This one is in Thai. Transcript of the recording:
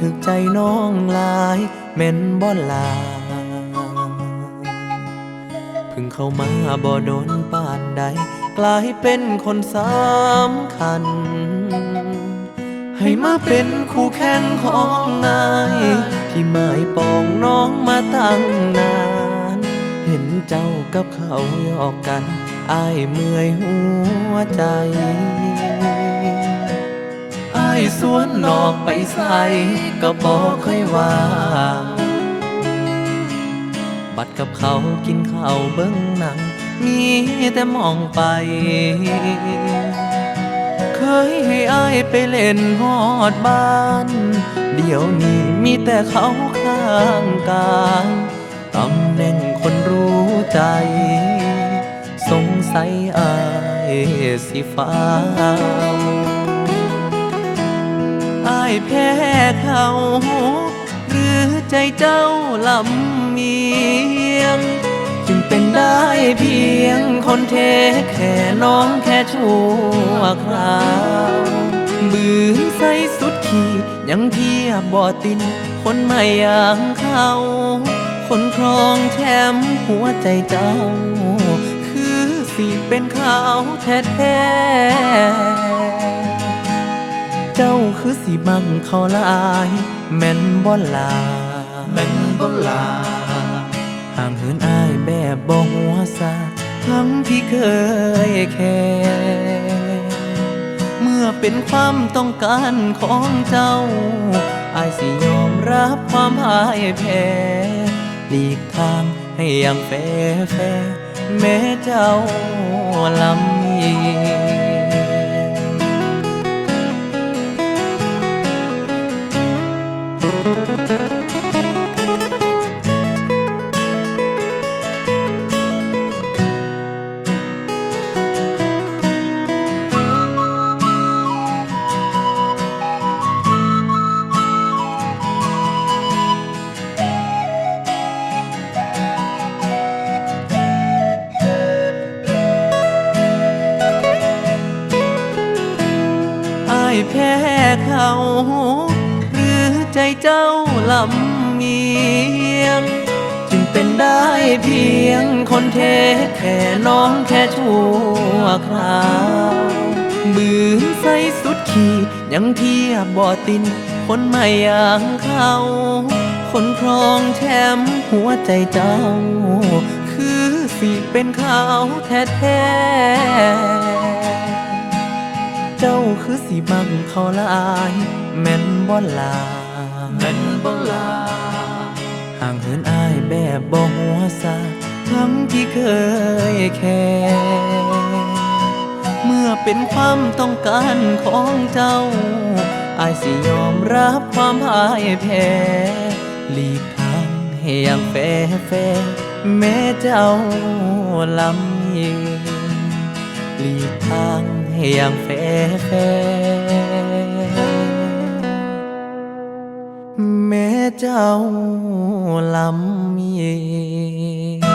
ถึกใจน้องลายแม่นบ่ลาเพึ่งเข้ามาบ่โดนปานใด กลายเป็นคนสำคัญ ให้มาเป็นคู่แข่งของนายที่หมายปองน้องมาตั้งนาน เห็นเจ้ากับเขาหยอกกัน อายเมื่อยหัวใจ สวนนอกไปใส่ก็บอกค่อยว่า บัดกับเขากินข้าวเบิ้งหนัง มีแต่มองไป เคยให้อายไปเล่นฮอดบ้าน เดี๋ยวนี้มีแต่เขาข้างกายตำแหน่งคนรู้ใจ สงสัยอายสิฟ้า แพ้เขา หรือใจเจ้าลำเมียง จึงเป็นได้เพียงคนเทแค่น้องแค่ชั่วคราวบืนใส่สุดขีดยังเทียบบ่ติน คนใหม่อย่างเขาคนครองแชมป์หัวใจเจ้า คือสิเป็นเขาแท้ๆ เจ้าคือสีบังเขาหลายแม่นบ่ลาแม่นบ่ลาห่างเหินอายแบบบ่หัวซาทั้งที่เคยแค่เมื่อเป็นความต้องการของเจ้าอายสิยอมรับความพ่ายแพ้หลีกทางให้อย่างแฟแฟร์แม้เจ้าลำเอีย แพ้เขา ใจเจ้าลำเมียง จึงเป็นได้เพียงคนเทแค่น้องแค่ชั่วคราวบืนใส่สุดขีดยังเทียบบ่ติน คนใหม่อย่างเขาคนครองแชมป์หัวใจเจ้า คือสิเป็นเขาแท้ๆ เจ้าคือสีบังเขาลาย แม่นบ่ลา แม่นบ่ลาห่างเหินอายแบบบ่หัวซาทั้งที่เคยแค่เมื่อเป็นความต้องการของเจ้า อายสิยอมรับความพ่ายแพ้หลีกทางให้อย่างแฟแฟแม้เจ้าลำเอียงหลีกทางให้อย่างแฟแฟ แม้เจ้าลำเย